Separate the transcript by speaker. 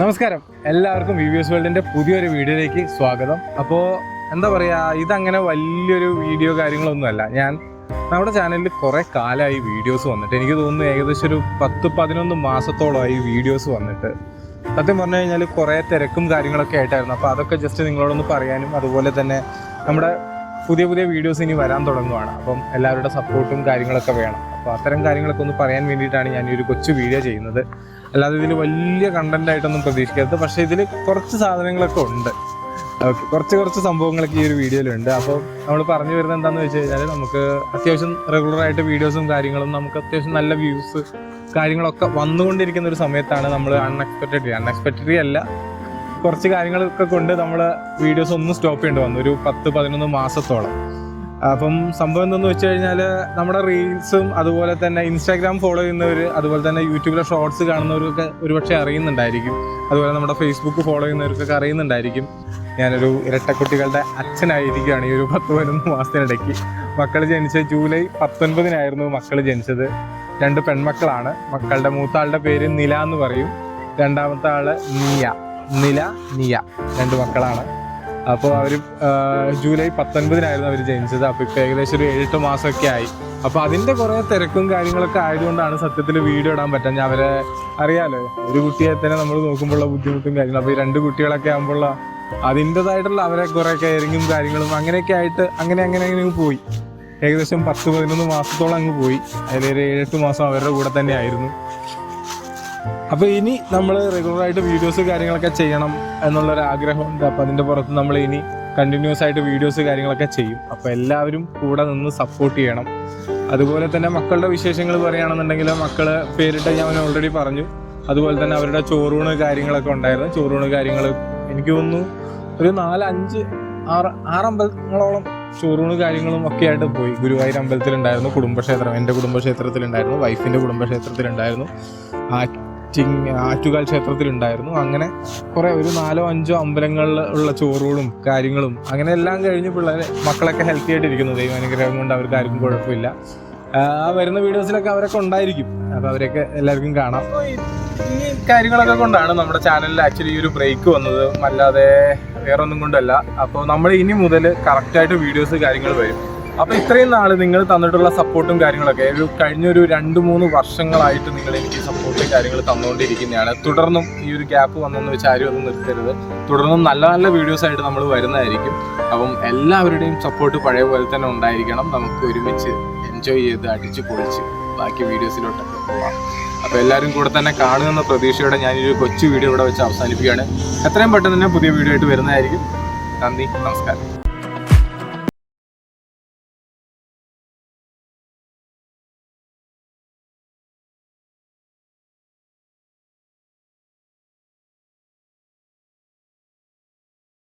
Speaker 1: നമസ്കാരം. എല്ലാവർക്കും V V S വേൾഡിന്റെ പുതിയൊരു വീഡിയോയിലേക്ക് സ്വാഗതം. അപ്പോൾ എന്താ പറയുക ഇതങ്ങനെ വലിയൊരു വീഡിയോ കാര്യങ്ങളൊന്നുമല്ല ഞാൻ നമ്മുടെ ചാനലിൽ കുറേ കാലമായി വീഡിയോസ് വന്നിട്ട്. എനിക്ക് തോന്നുന്നു ഏകദേശം ഒരു പത്ത് പതിനൊന്ന് മാസത്തോളമായി വീഡിയോസ് വന്നിട്ട്. സത്യം പറഞ്ഞു കഴിഞ്ഞാൽ കുറേ തിരക്കും കാര്യങ്ങളൊക്കെ ആയിട്ടായിരുന്നു. അപ്പോൾ അതൊക്കെ ജസ്റ്റ് നിങ്ങളോടൊന്ന് പറയാനും അതുപോലെ തന്നെ നമ്മുടെ പുതിയ പുതിയ വീഡിയോസ് ഇനി വരാൻ തുടങ്ങുവാണ്. അപ്പം എല്ലാവരുടെ സപ്പോർട്ടും കാര്യങ്ങളൊക്കെ വേണം. അപ്പോൾ അത്തരം കാര്യങ്ങളൊക്കെ ഒന്ന് പറയാൻ വേണ്ടിയിട്ടാണ് ഞാൻ ഈ ഒരു കൊച്ചു വീഡിയോ ചെയ്യുന്നത്. അല്ലാതെ ഇതിൽ വലിയ കണ്ടന്റ് ആയിട്ടൊന്നും പ്രതീക്ഷിക്കരുത്. പക്ഷേ ഇതിൽ കുറച്ച് സാധനങ്ങളൊക്കെ ഉണ്ട്. ഓക്കെ കുറച്ച് കുറച്ച് സംഭവങ്ങളൊക്കെ ഈ ഒരു വീഡിയോയിലുണ്ട് അപ്പോൾ നമ്മൾ പറഞ്ഞു വരുന്നത് എന്താണെന്ന് വെച്ച് കഴിഞ്ഞാൽ നമുക്ക് അത്യാവശ്യം റെഗുലറായിട്ട് വീഡിയോസും കാര്യങ്ങളും നമുക്ക് അത്യാവശ്യം നല്ല വ്യൂസ് കാര്യങ്ങളൊക്കെ വന്നുകൊണ്ടിരിക്കുന്ന ഒരു സമയത്താണ് നമ്മൾ അൺഎക്സ്പെക്റ്റഡ് അൺഎക്സ്പെക്റ്റഡ് അല്ല. കുറച്ച് കാര്യങ്ങളൊക്കെ കൊണ്ട് നമ്മൾ വീഡിയോസ് ഒന്നും സ്റ്റോപ്പ് ചെയ്യേണ്ടി വന്നു. ഒരു പത്ത് പതിനൊന്ന് മാസത്തോളം. അപ്പം സംഭവം എന്തെന്ന് വെച്ച് കഴിഞ്ഞാൽ നമ്മുടെ റീൽസും അതുപോലെ തന്നെ ഇൻസ്റ്റാഗ്രാം ഫോളോ ചെയ്യുന്നവർ അതുപോലെ തന്നെ യൂട്യൂബിലെ ഷോർട്സ് കാണുന്നവർക്കൊക്കെ ഒരുപക്ഷെ അറിയുന്നുണ്ടായിരിക്കും. അതുപോലെ നമ്മുടെ ഫേസ്ബുക്ക് ഫോളോ ചെയ്യുന്നവർക്കൊക്കെ അറിയുന്നുണ്ടായിരിക്കും. ഞാനൊരു ഇരട്ടക്കുട്ടികളുടെ അച്ഛനായിരിക്കുകയാണ് ഈ ഒരു പത്ത് പതിനൊന്ന് മാസത്തിനിടയ്ക്ക്. മക്കൾ ജനിച്ച ജൂലൈ പത്തൊൻപതിനായിരുന്നു മക്കൾ ജനിച്ചത്. രണ്ട് പെൺമക്കളാണ്. മക്കളുടെ മൂത്താളുടെ പേര് നില എന്ന് പറയും. രണ്ടാമത്തെ ആൾ നിയ. നില നിയ. രണ്ട് മക്കളാണ്. അപ്പോൾ അവർ ജൂലൈ പത്തൊൻപതിനായിരുന്നു അവർ ജനിച്ചത്. അപ്പോൾ ഇപ്പോൾ ഏകദേശം ഒരു ഏഴെട്ട് മാസമൊക്കെ ആയി. അപ്പോൾ അതിന്റെ കുറേ തിരക്കും കാര്യങ്ങളൊക്കെ ആയതുകൊണ്ടാണ് സത്യത്തിൽ വീഡിയോ ഇടാൻ പറ്റാൻ ഞാൻ അവരെ അറിയാലോ ഒരു കുട്ടിയെ തന്നെ നമ്മൾ നോക്കുമ്പോഴുള്ള ബുദ്ധിമുട്ടും കാര്യങ്ങളും. അപ്പോൾ ഈ രണ്ട് കുട്ടികളൊക്കെ ആകുമ്പോൾ അതിന്റെതായിട്ടുള്ള അവരെ കുറേ കെയറിങ്ങും കാര്യങ്ങളും അങ്ങനെയൊക്കെ ആയിട്ട് അങ്ങനെ അങ്ങനെ അങ്ങനെ പോയി. ഏകദേശം പത്ത് പതിനൊന്ന് മാസത്തോളം അങ്ങ് പോയി. അതിലൊരു ഏഴെട്ട് മാസം അവരുടെ കൂടെ തന്നെ ആയിരുന്നു. അപ്പോൾ ഇനി നമ്മൾ റെഗുലർ ആയിട്ട് വീഡിയോസ് കാര്യങ്ങളൊക്കെ ചെയ്യണം എന്നുള്ളൊരു ആഗ്രഹമുണ്ട് അപ്പോൾ അതിന്റെ പുറത്ത് നമ്മൾ ഇനി കണ്ടിന്യൂസ് ആയിട്ട് വീഡിയോസ് കാര്യങ്ങളൊക്കെ ചെയ്യും. അപ്പോൾ എല്ലാവരും കൂടെ നിന്ന് സപ്പോർട്ട് ചെയ്യണം. അതുപോലെ തന്നെ മക്കളുടെ വിശേഷങ്ങൾ പറയുകയാണെന്നുണ്ടെങ്കിൽ മക്കൾ പേരിട്ട് ഞാൻ ഓൾറെഡി പറഞ്ഞു. അതുപോലെ തന്നെ അവരുടെ ചോറൂണ് കാര്യങ്ങളൊക്കെ ഉണ്ടായിരുന്നു. ചോറൂണ് കാര്യങ്ങൾ എനിക്ക് തോന്നുന്നു ഒരു നാല് അഞ്ച് ആറ് ആറ് അമ്പലങ്ങളോളം ചോറൂണ് കാര്യങ്ങളും ഒക്കെ ആയിട്ട് പോയി. ഗുരുവായൂർ അമ്പലത്തിലുണ്ടായിരുന്നു കുടുംബക്ഷേത്രം. എന്റെ കുടുംബക്ഷേത്രത്തിലുണ്ടായിരുന്നു. വൈഫിന്റെ കുടുംബക്ഷേത്രത്തിലുണ്ടായിരുന്നു. ആറ്റിങ് ആറ്റുകാൽ ക്ഷേത്രത്തിലുണ്ടായിരുന്നു. അങ്ങനെ കുറേ ഒരു നാലോ അഞ്ചോ അമ്പലങ്ങളിൽ ഉള്ള ചോറുകളും കാര്യങ്ങളും അങ്ങനെ എല്ലാം കഴിഞ്ഞ് പിള്ളേരെ മക്കളൊക്കെ ഹെൽത്തി ആയിട്ടിരിക്കുന്നു ദൈവാനുഗ്രഹം കൊണ്ട് അവർക്ക് ആർക്കും കുഴപ്പമില്ല. ആ വരുന്ന വീഡിയോസിലൊക്കെ അവരൊക്കെ ഉണ്ടായിരിക്കും. അപ്പോൾ അവരെയൊക്കെ എല്ലാവർക്കും കാണാം. കാര്യങ്ങളൊക്കെ കൊണ്ടാണ് നമ്മുടെ ചാനലിൽ ആക്ച്വലി ഈ ഒരു ബ്രേക്ക് വന്നത്. അല്ലാതെ വേറെ ഒന്നും കൊണ്ടല്ല. അപ്പോൾ നമ്മൾ ഇനി മുതൽ കറക്റ്റായിട്ട് വീഡിയോസ് കാര്യങ്ങൾ വരും. അപ്പോൾ ഇത്രയും നാൾ നിങ്ങൾ തന്നിട്ടുള്ള സപ്പോർട്ടും കാര്യങ്ങളൊക്കെ ഒരു കഴിഞ്ഞൊരു രണ്ട് മൂന്ന് വർഷങ്ങളായിട്ട് നിങ്ങൾ എനിക്ക് സപ്പോർട്ടും കാര്യങ്ങൾ തന്നുകൊണ്ടിരിക്കുന്നതാണ് തുടർന്നും ഈ ഒരു ഗ്യാപ്പ് വന്നെന്ന് വെച്ച് ആരും ഒന്നും നിർത്തരുത്. തുടർന്നും നല്ല നല്ല വീഡിയോസ് ആയിട്ട് നമ്മൾ വരുന്നതായിരിക്കും. അപ്പം എല്ലാവരുടെയും സപ്പോർട്ട് പഴയ പോലെ തന്നെ ഉണ്ടായിരിക്കണം. നമുക്ക് ഒരുമിച്ച് എൻജോയ് ചെയ്ത് അടിച്ച് പൊളിച്ച് ബാക്കി വീഡിയോസിലോട്ടൊക്കെ പോവാം. അപ്പോൾ എല്ലാവരും കൂടെ തന്നെ കാണുമെന്ന പ്രതീക്ഷയോടെ ഒരു കൊച്ചു വീഡിയോ ഇവിടെ വെച്ച് അവസാനിപ്പിക്കുകയാണ്. എത്രയും പെട്ടെന്ന് തന്നെ പുതിയ വീഡിയോ ആയിട്ട് വരുന്നതായിരിക്കും. നന്ദി നമസ്കാരം.